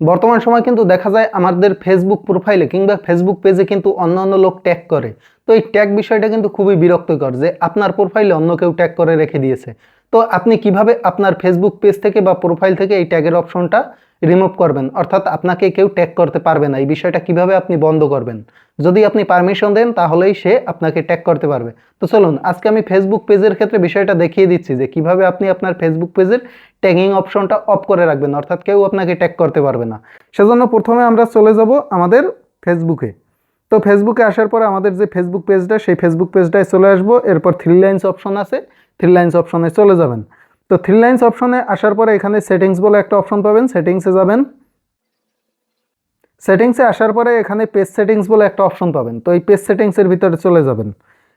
বর্তমান সময় কিন্তু দেখা যায় আমাদের ফেসবুক প্রোফাইলে কিংবা ফেসবুক পেজে কিন্তু অন্য অন্য লোক ট্যাগ করে। তো এই ট্যাগ বিষয়টা কিন্তু খুবই বিরক্তিকর যে আপনার প্রোফাইলে অন্য কেউ ট্যাগ করে রেখে দিয়েছে। তো আপনি কীভাবে আপনার ফেসবুক পেজ থেকে বা প্রোফাইল থেকে এই ট্যাগের অপশনটা রিমুভ করবেন? অর্থাৎ আপনাকে কেউ ট্যাগ করতে পারবে না। এই বিষয়টা কীভাবে আপনি বন্ধ করবেন? যদি আপনি পারমিশন দেন, তাহলেই সে আপনাকে ট্যাগ করতে পারবে। তো চলুন, আজকে আমি ফেসবুক পেজের ক্ষেত্রে বিষয়টা দেখিয়ে দিচ্ছি যে কীভাবে আপনি আপনার ফেসবুক পেজের ট্যাগিং অপশনটা অফ করে রাখবেন। অর্থাৎ কেউ আপনাকে ট্যাগ করতে পারবে না। সেজন্য প্রথমে আমরা চলে যাব আমাদের ফেসবুকে তো ফেসবুকে আসার পরে আমাদের যে ফেসবুক পেজটা সেই ফেসবুক পেজটায় চলে আসব। এরপর থ্রি লাইন্স অপশন আছে। থ্রি লাইন্স অপশনে চলে যাবেন। তো থ্রি লাইন্স অপশনে আসার পরে এখানে সেটিংস বলে একটা অপশন পাবেন। সেটিংসে যাবেন। সেটিংসে আসার পরে এখানে পেজ সেটিংস বলে একটা অপশন পাবেন। তো এই পেজ সেটিংসের ভিতরে চলে যাবেন।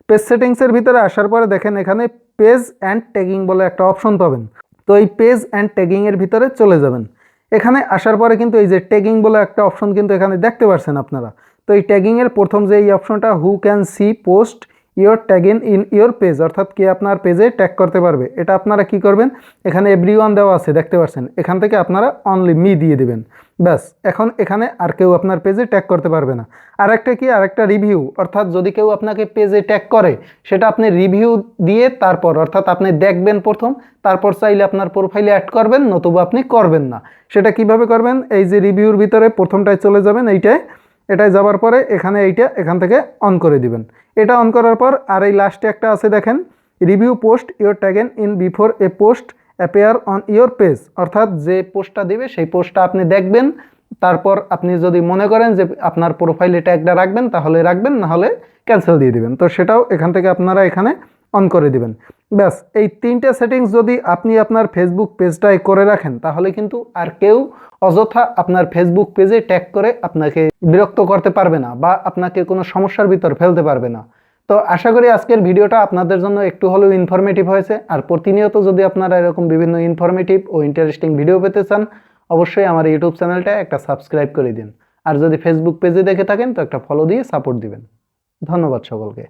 পেজ সেটিংসের ভিতরে আসার পরে দেখেন এখানে পেজ অ্যান্ড ট্যাগিং বলে একটা অপশন পাবেন। তো এই পেজ অ্যান্ড ট্যাগিংয়ের ভিতরে চলে যাবেন। এখানে আসার পরে কিন্তু এই যে ট্যাগিং বলে একটা অপশন কিন্তু এখানে দেখতে পারছেন আপনারা। তো এই ট্যাগিংয়ের প্রথম যে এই অপশনটা who can see post your tag in your page অর্থাৎ কে আপনার পেজে ট্যাগ করতে পারবে। এটা আপনারা কি করবেন? এখানে এভরি ওয়ান দেওয়া আছে, দেখতে পাচ্ছেন। এখান থেকে আপনারা অনলি মি দিয়ে দিবেন। ব্যাস, এখন এখানে আর কেউ আপনার পেজে ট্যাগ করতে পারবে না। আর একটা কি? আর একটা রিভিউ অর্থাৎ যদি কেউ আপনাকে পেজে ট্যাগ করে, সেটা আপনি রিভিউ দিয়ে তারপর, অর্থাৎ আপনি দেখবেন প্রথম, তারপর চাইলে আপনার প্রোফাইলে অ্যাড করবেন, নতুবা আপনি করবেন না। সেটা কীভাবে করবেন? এই যে রিভিউর ভিতরে প্রথমটায় চলে যাবেন, এইটায় এটায় যাবার পরে এখানে এইটা এখান থেকে অন করে দিবেন। এটা অন করার পর আর এই লাস্টে একটা আছে দেখেন review post your tagged in before a post appear on your page অর্থাৎ যে পোস্টটা দিবে, সেই পোস্টটা আপনি দেখবেন, তারপর আপনি যদি মনে করেন যে আপনার প্রোফাইলে ট্যাগটা রাখবেন, তাহলে রাখবেন, না হলে ক্যান্সেল দিয়ে দিবেন। তো সেটাও এখান থেকে আপনারা এখানে অন করে দিবেন। ব্যাস, এই তিনটে সেটিংস যদি আপনি আপনার ফেসবুক পেজটায় করে রাখেন, তাহলে কিন্তু আর কেউ অযথা আপনার ফেসবুক পেজে ট্যাগ করে আপনাকে বিরক্ত করতে পারবে না বা আপনাকে কোনো সমস্যার ভিতর ফেলতে পারবে না। তো আশা করি আজকের ভিডিওটা আপনাদের জন্য একটু হলেও ইনফরমেটিভ হয়েছে। আর প্রতিনিয়ত যদি আপনারা এরকম বিভিন্ন ইনফরমেটিভ ও ইন্টারেস্টিং ভিডিও পেতে চান, অবশ্যই আমার ইউটিউব চ্যানেলটা একটা সাবস্ক্রাইব করে দিন। আর যদি ফেসবুক পেজে দেখে থাকেন, তো একটা ফলো দিয়ে সাপোর্ট দিবেন। ধন্যবাদ সকলকে।